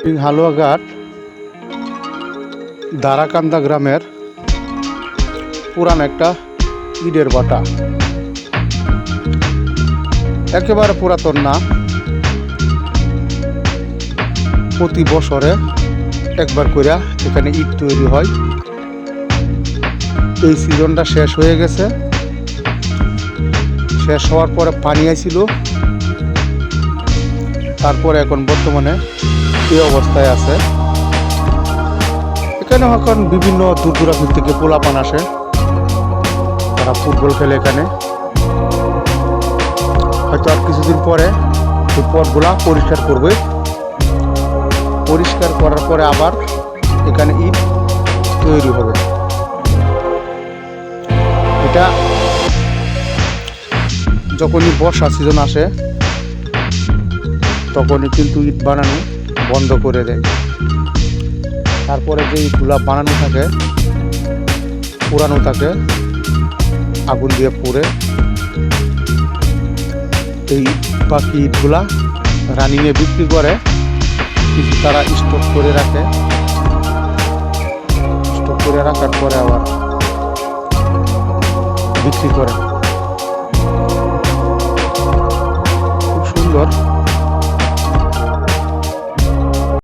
হালুয়াঘাট দারাকান্দা গ্রামের পুরান একটা ইটের বাটা। একেবারে পুরাতন না। প্রতি বছরে একবার কইরা এখানে ইট তৈরি হয়। এই সিজনটা শেষ হয়ে গেছে। শেষ হওয়ার পরে পানি আইছিল। তারপরে এখন বর্তমানে এই অবস্থায় আছে। এখানে এখন বিভিন্ন দূর দূরান্ত থেকে পোলাপান আসে। তারা ফুটবল খেলে এখানে। হয়তো আর কিছুদিন পরে এই পথগুলা পরিষ্কার করবে। পরিষ্কার করার পরে আবার এখানে ইট তৈরি হবে। এটা যখনই বর্ষা সিজন আসে, তখনই কিন্তু ইট বানানো। বন্ধ করে দেয়। তারপরে যে ইটগুলা বানানো থাকে পুরানো থাকে, আগুন দিয়ে পুড়ে, এই বাকি ইটগুলা রানিংয়ে বিক্রি করে কিছু তারা স্টক করে রাখে। স্টক করে রাখার পরে আবার বিক্রি করে। খুব সুন্দর।